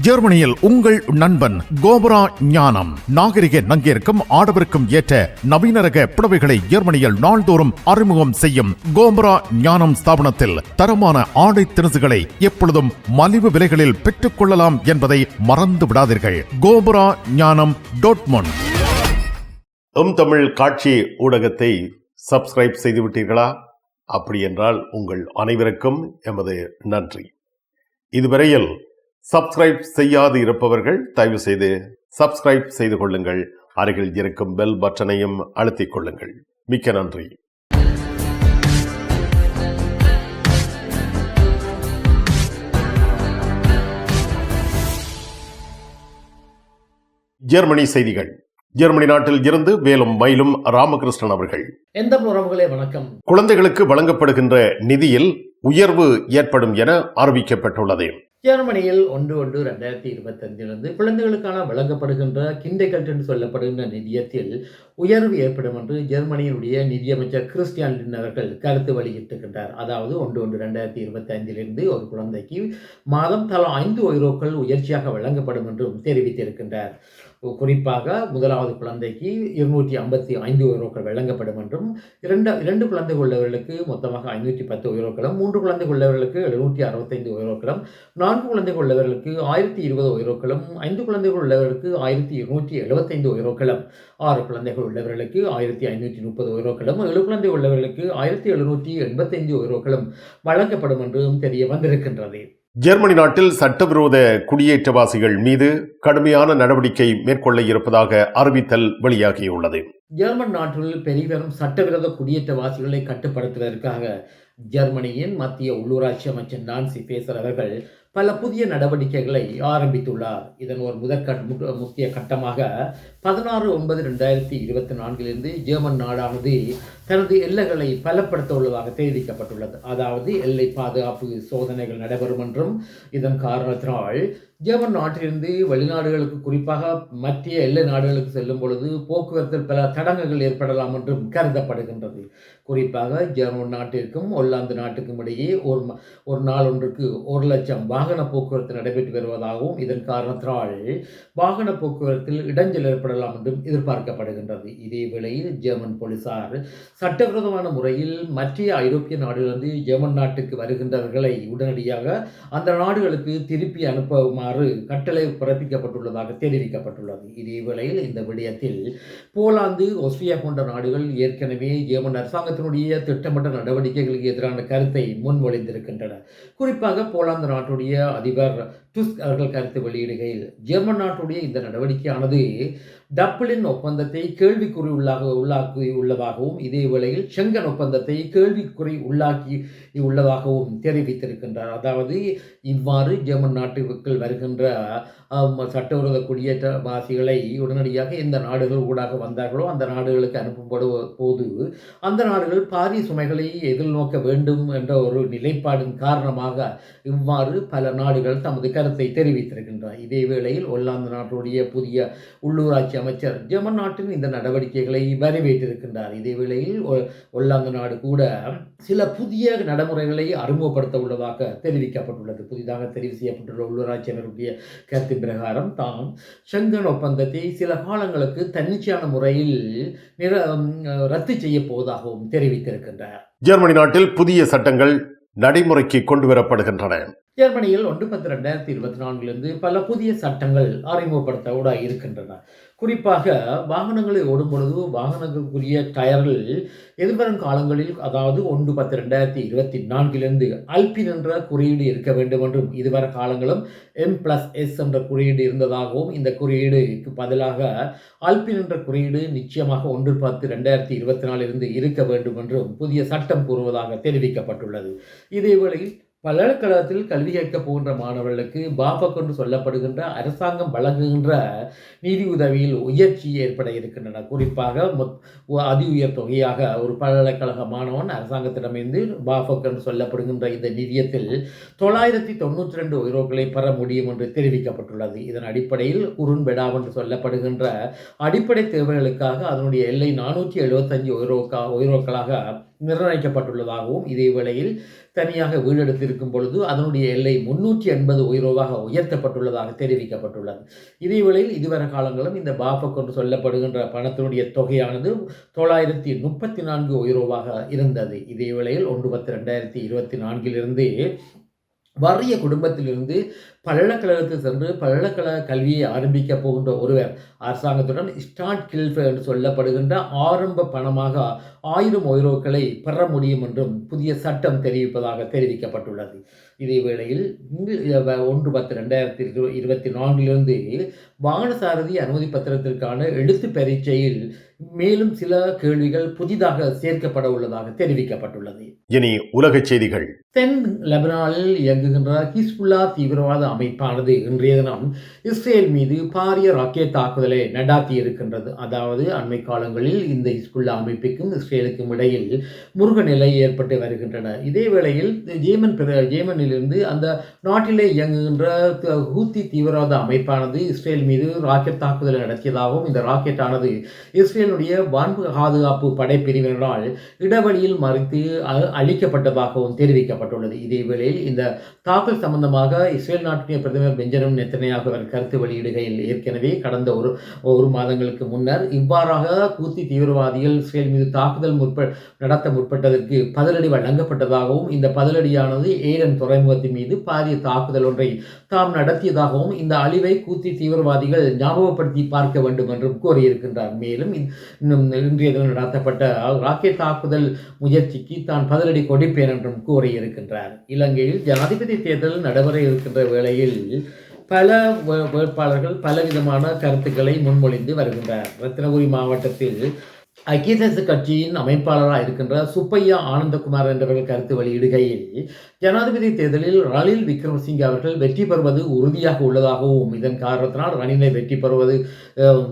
ஜெர்மனியில் உங்கள் நண்பன் கோபரா ஞானம். நாகரிக நங்கிற்கும் ஆடவருக்கும் ஏற்ற நவீன ரக புடவைகளை ஜெர்மனியில் நாள்தோறும் அறிமுகம் செய்யும் கோபரா ஞானம் ஸ்தாபனத்தில் தரமான ஆடை திணுசுகளை எப்பொழுதும் மலிவு விலைகளில் பெற்றுக் கொள்ளலாம் என்பதை மறந்து விடாதீர்கள். கோபரா ஞானம் டோட்மோன் எம் தமிழ் காட்சி ஊடகத்தை சப்ஸ்கிரைப் செய்துவிட்டீர்களா? அப்படி என்றால் உங்கள் அனைவருக்கும் எமது நன்றி. இதுவரையில் சப்ஸ்கிரைப் செய்யாது இருப்பவர்கள் தயவு செய்து சப்ஸ்கிரைப் செய்து கொள்ளுங்கள். அருகில் இருக்கும் பெல் பட்டனையும் அழுத்திக் கொள்ளுங்கள். மிக்க நன்றி. ஜெர்மனி செய்திகள். ஜெர்மனி நாட்டில் இருந்து வேலும் மயிலும் ராமகிருஷ்ணன் அவர்கள். எந்த உறவுகளே வணக்கம். குழந்தைகளுக்கு வழங்கப்படுகின்ற நிதியில் உயர்வு ஏற்படும் என அறிவிக்கப்பட்டுள்ளது. ஜெர்மனியில் ஒன்று ஒன்று ரெண்டாயிரத்தி இருபத்தஞ்சிலிருந்து குழந்தைகளுக்கான வழங்கப்படுகின்ற கிண்டைகல்ட் என்று சொல்லப்படுகின்ற நிதியத்தில் உயர்வு ஏற்படும் என்று ஜெர்மனியினுடைய நிதியமைச்சர் கிறிஸ்டியான் லின் அவர்கள் கருத்து வெளியிட்டிருக்கின்றார். அதாவது ஒன்று ஒன்று ரெண்டாயிரத்தி இருபத்தி ஐந்திலிருந்து ஒரு குழந்தைக்கு மாதம் தலா ஐந்து ஐரோக்கள் உயர்ச்சியாக வழங்கப்படும் என்றும் தெரிவித்திருக்கின்றார். குறிப்பாக முதலாவது குழந்தைக்கு இருநூற்றி ஐம்பத்தி ஐந்து யூரோக்கள் வழங்கப்படும் என்றும் இரண்டு இரண்டு குழந்தை உள்ளவர்களுக்கு மொத்தமாக ஐநூற்றி பத்து யூரோக்களும் மூன்று குழந்தை உள்ளவர்களுக்கு எழுநூற்றி அறுபத்தைந்து யூரோக்களும் நான்கு குழந்தைகள் உள்ளவர்களுக்கு ஆயிரத்தி இருபது உயரோக்களும் ஐந்து குழந்தைகள் உள்ளவர்களுக்கு ஆயிரத்தி இருநூற்றி எழுபத்தைந்து உயரோக்களும் ஆறு குழந்தைகள் உள்ளவர்களுக்கு ஆயிரத்தி ஐநூற்றி முப்பது உயரோக்களும் ஏழு குழந்தை உள்ளவர்களுக்கு ஆயிரத்தி எழுநூற்றி எண்பத்தைந்து உயரோக்களும் வழங்கப்படும் என்றும் தெரிய வந்திருக்கின்றது. ஜெர்மனி நாட்டில் சட்டவிரோத குடியேற்றவாசிகள் மீது கடுமையான நடவடிக்கை மேற்கொள்ள இருப்பதாக அறிவித்தல் வெளியாகியுள்ளது. ஜெர்மன் நாட்டில் பெருவெறும் சட்டவிரோத குடியேற்றவாசிகளை கட்டுப்படுத்துவதற்காக ஜெர்மனியின் மத்திய உள்ளூராட்சி அமைச்சர் நான்சி பேசர் அவர்கள் பல புதிய நடவடிக்கைகளை ஆரம்பித்துள்ளார். இதன் ஒரு முதற்கட் முக்கிய கட்டமாக பதினாறு ஒன்பது ரெண்டாயிரத்தி இருபத்தி நான்கிலிருந்து ஜெர்மன் நாடானது தனது எல்லைகளை பலப்படுத்த உள்ளதாக தெரிவிக்கப்பட்டுள்ளது. அதாவது எல்லை பாதுகாப்பு சோதனைகள் நடைபெறும் என்றும் இதன் காரணத்தினால் ஜெர்மன் நாட்டிலிருந்து வெளிநாடுகளுக்கு குறிப்பாக மத்திய எல்லை நாடுகளுக்கு செல்லும் பொழுது போக்குவரத்தில் பல தடங்கங்கள் ஏற்படலாம் என்றும் கருதப்படுகின்றது. குறிப்பாக ஜெர்மன் நாட்டிற்கும் ஒல்லாந்து நாட்டுக்கும் இடையே ஒரு ம- ஒரு நாள் ஒன்றுக்கு ஒரு லட்சம் வாகன போக்குவரத்து நடைபெற்று வருவதாகவும் இதன் காரணத்தினால் வாகன போக்குவரத்தில் இடைஞ்சல் ஏற்படலாம் என்றும் எதிர்பார்க்கப்படுகின்றது. இதே வேளையில் ஜெர்மன் போலீசார் சட்டவிரோதமான முறையில் மற்ற ஐரோப்பிய நாடுகளிலிருந்து ஜெர்மன் நாட்டுக்கு வருகின்றவர்களை உடனடியாக அந்த நாடுகளுக்கு திருப்பி அனுப்புமாறு கட்டளை பிறப்பிக்கப்பட்டுள்ளதாக தெரிவிக்கப்பட்டுள்ளது. இதே வேளையில் இந்த விடயத்தில் போலாந்து ஒஸ்ட்ரியா போன்ற நாடுகள் ஏற்கனவே ஜெர்மன் அரசாங்கத்தினுடைய திட்டமிட்ட நடவடிக்கைகளுக்கு எதிரான கருத்தை முன்மொழிந்திருக்கின்றன. குறிப்பாக போலாந்து நாட்டுடைய அதிபர் டுஸ்க் அவர்கள் கருத்து வெளியிடுகையில் ஜெர்மன் நாட்டுடைய இந்த நடவடிக்கையானது டப்ளின் ஒப்பந்தத்தை கேள்விக்குறி உள்ளாக உள்ளாக்கி உள்ளதாகவும் இதே வேளையில் செங்கன் ஒப்பந்தத்தை கேள்விக்குறி உள்ளாக்கி உள்ளதாகவும் தெரிவித்திருக்கின்றார். அதாவது இவ்வாறு ஜெர்மன் நாட்டுக்குள் வருகின்ற சட்டவிரோத குடியேற்றவாசிகளை உடனடியாக எந்த நாடுகள் ஊடாக வந்தார்களோ அந்த நாடுகளுக்கு அனுப்பப்படுவ போது அந்த நாடுகள் பாரிய சுமைகளை எதிர்நோக்க வேண்டும் என்ற ஒரு நிலைப்பாடின் காரணமாக இவ்வாறு பல நாடுகள் தமது கருத்தை தெரிவித்திருக்கின்றார். இதே வேளையில் ஒல்லாந்து நாட்டுடைய புதிய உள்ளூராட்சி அமைச்சர் ஜெர்மன் நாட்டின் இந்த நடவடிக்கைகளை வரவேற்றிருக்கின்றார். இதே வேளையில் ஒல்லாந்து நாடு கூட சில புதிய நடைமுறைகளை அறிமுகப்படுத்த உள்ளதாக தெரிவிக்கப்பட்டுள்ளது. புதிதாக தெரிவு செய்யப்பட்டுள்ள உள்ளூராட்சி அமைப்புடைய கருத்தின் பிரகாரம் தாம் செங்கன் ஒப்பந்தத்தை சில காலங்களுக்கு தன்னிச்சையான முறையில் நிற ரத்து செய்ய போவதாகவும் தெரிவித்திருக்கின்றார். ஜெர்மனி நாட்டில் புதிய சட்டங்கள் நடைமுறைக்கு கொண்டு வரப்படுகின்றன ஜெர்மனியில் ஒன்று பத்து ரெண்டாயிரத்தி இருபத்தி நான்கிலிருந்து பல புதிய சட்டங்கள் அறிமுகப்படுத்த ஊடாக இருக்கின்றன. குறிப்பாக வாகனங்களை ஓடும் பொழுது வாகனங்களுக்குரிய டயர்கள் எதிர்வரும் காலங்களில் அதாவது ஒன்று பத்து ரெண்டாயிரத்தி இருபத்தி நான்கிலிருந்து அல்பின் என்ற குறியீடு இருக்க வேண்டும் என்றும் இதுவரை காலங்களும் எம் பிளஸ் எஸ் என்ற குறியீடு இருந்ததாகவும் இந்த குறியீடுக்கு பதிலாக அல்பின் என்ற குறியீடு நிச்சயமாக ஒன்று பத்து ரெண்டாயிரத்தி இருபத்தி நாலிலிருந்து இருக்க வேண்டும் என்றும் புதிய சட்டம் கூறுவதாக தெரிவிக்கப்பட்டுள்ளது. இதேவேளையில் பல்கலைக்கழகத்தில் கல்வி கேட்க போகின்ற மாணவர்களுக்கு பாபக் என்று சொல்லப்படுகின்ற அரசாங்கம் வழங்குகின்ற நிதி உதவியில் உயர்ச்சி ஏற்பட இருக்கின்றன. குறிப்பாக அதி உயர் தொகையாக ஒரு பல்கலைக்கழக மாணவன் அரசாங்கத்திடமிருந்து பாபக் என்று சொல்லப்படுகின்ற இந்த நிதியத்தில் தொள்ளாயிரத்தி தொண்ணூற்றி ரெண்டு உயரோக்களை பெற முடியும் என்று தெரிவிக்கப்பட்டுள்ளது. இதன் அடிப்படையில் குறுன்பெடா என்று சொல்லப்படுகின்ற அடிப்படை தேவைகளுக்காக அதனுடைய எல்லை நானூற்றி எழுபத்தஞ்சு உயரோக்கா உயரோக்களாக நிர்ணயிக்கப்பட்டுள்ளதாகவும் இதே வேளையில் தனியாக வீடெடுத்திருக்கும் பொழுது அதனுடைய எல்லை முன்னூற்றி எண்பது உயிரோவாக உயர்த்தப்பட்டுள்ளதாக தெரிவிக்கப்பட்டுள்ளது. இதே வேளையில் இதுவரை காலங்களும் இந்த பாபக் என்று சொல்லப்படுகின்ற பணத்தினுடைய தொகையானது தொள்ளாயிரத்தி முப்பத்தி நான்கு உயிரோவாக இருந்தது. இதே வேளையில் ஒன்று பத்து ரெண்டாயிரத்தி இருபத்தி நான்கிலிருந்து வறிய குடும்பத்திலிருந்து பல்கலைக்கழகத்தில் சென்று பல்கலைக்கழக கல்வியை ஆரம்பிக்க போகின்ற ஒருவர். அரசாங்கத்துடன் ஸ்டார்ட் கில்ஃப் என்று சொல்லப்படுகின்ற ஆரம்ப பணமாக ஆயிரம் ஒய்ரோக்களை பெற முடியும் என்றும் புதிய சட்டம் தெரிவிப்பதாக தெரிவிக்கப்பட்டுள்ளது. இதே வேளையில் இங்கு ஒன்று பத்து ரெண்டாயிரத்தி இரு இருபத்தி நான்கிலிருந்து வாகனசாரதி அனுமதி பத்திரத்திற்கான எழுத்து பரீட்சையில் மேலும் சில கேள்விகள் புதிதாக சேர்க்கப்பட உள்ளதாக தெரிவிக்கப்பட்டுள்ளது. இனி உலகச் செய்திகள். தென் லெபனானில் இயங்குகின்ற ஹிஸ்புல்லா தீவிரவாத அமைப்பானது இன்றைய தினம் இஸ்ரேல் மீது பாரிய ராக்கெட் தாக்குதலை நடாத்தி இருக்கின்றது. அதாவது அண்மை காலங்களில் இந்த ஹிஸ்புல்லா அமைப்புக்கும் இஸ்ரேலுக்கும் இடையில் முருக நிலை ஏற்பட்டு வருகின்றன. இதே வேளையில் ஜேமன் ஜேமனிலிருந்து அந்த நாட்டிலே இயங்குகின்ற ஹூத்தி தீவிரவாத அமைப்பானது இஸ்ரேல் மீது ராக்கெட் தாக்குதலை நடத்தியதாகவும் இந்த ராக்கெட்டானது இஸ்ரேலுடைய வான்பு பாதுகாப்பு படைப்பிரிவினரால் இடைவெளியில் மறைத்து அ- தெரிவிக்கப்பட்டது தெரிவிக்கப்பட்டுள்ளது இதேவேளையில் இந்த தாக்கல் சம்பந்தமாக இஸ்ரேல் நாட்டின் பிரதமர் பெஞ்சமின் நெத்தனையாக அவர் கருத்து வெளியிடுகையில் ஏற்கனவே கடந்த ஒரு ஒரு மாதங்களுக்கு முன்னர் இவ்வாறாக கூத்தி தீவிரவாதிகள் இஸ்ரேல் மீது தாக்குதல் முற்ப நடத்த முற்பட்டதற்கு பதிலடி வழங்கப்பட்டதாகவும் இந்த பதிலடியானது ஏடன் துறைமுகத்தின் மீது பாரிய தாக்குதல் ஒன்றை தாம் நடத்தியதாகவும் இந்த அழிவை கூத்தி தீவிரவாதிகள் ஞாபகப்படுத்தி பார்க்க வேண்டும் என்றும் கூறியிருக்கின்றார் மேலும் இன்னும் இன்றைய நடத்தப்பட்ட ராக்கெட் தாக்குதல் முயற்சிக்கு தான் பதிலடி கொடுப்பேன் என்றும் இருக்கின்றார். இலங்கையில் ஜனாதிபதி தேர்தல் நடைபெற இருக்கின்ற வேளையில் பல வே- வேட்பாளர்கள் பலவிதமான கருத்துக்களை முன்மொழிந்து வருகின்றனர் ரத்தினபுரி மாவட்டத்தில் ஐக்கிய தேச கட்சியின் அமைப்பாளராக இருக்கின்ற சுப்பையா ஆனந்தகுமார் என்றவர்கள் கருத்து வெளியிடுகையில் ஜனாதிபதி தேர்தலில் ரணில் விக்ரமசிங்கே அவர்கள் வெற்றி பெறுவது உறுதியாக உள்ளதாகவும் இதன் காரணத்தினால் ரணிலை வெற்றி பெறுவது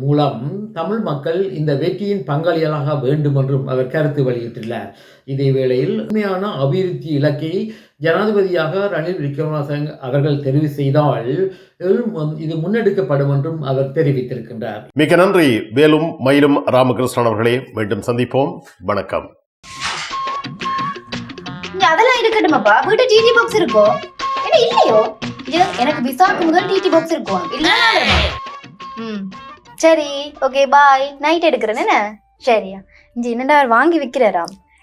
மூலம் தமிழ் மக்கள் இந்த வெற்றியின் பங்காளிகளாக வேண்டும் என்றும் அவர் கருத்து வெளியிட்டுள்ளார். இதே வேளையில் உண்மையான அபிவிருத்தி இலக்கை ஜனாதிபதியாக ரணில் விக்ரமசிங்க அவர்கள் தெரிவு செய்தால் இது முன்னெடுக்கப்படும் என்றும் அவர் தெரிவித்திருக்கின்றார். மிக நன்றி. வேலும் மயிலும் ராமகிருஷ்ணன் அவர்களே மீண்டும் சந்திப்போம். வணக்கம். அதெல்லாம் இருக்கட்டுமாப்பா? வீட்டு டிடி பாக்ஸ் இருக்கோ? என்ன இல்லையோ? இது எனக்கு விசாக்கு முதல் டிடி பாக்ஸ் இருக்கும் ம். சரி ஓகே பாய் நைட் எடுக்கிறேன் என்ன? சரியா. இங்க என்னடா வாங்கி விக்கிறாராம்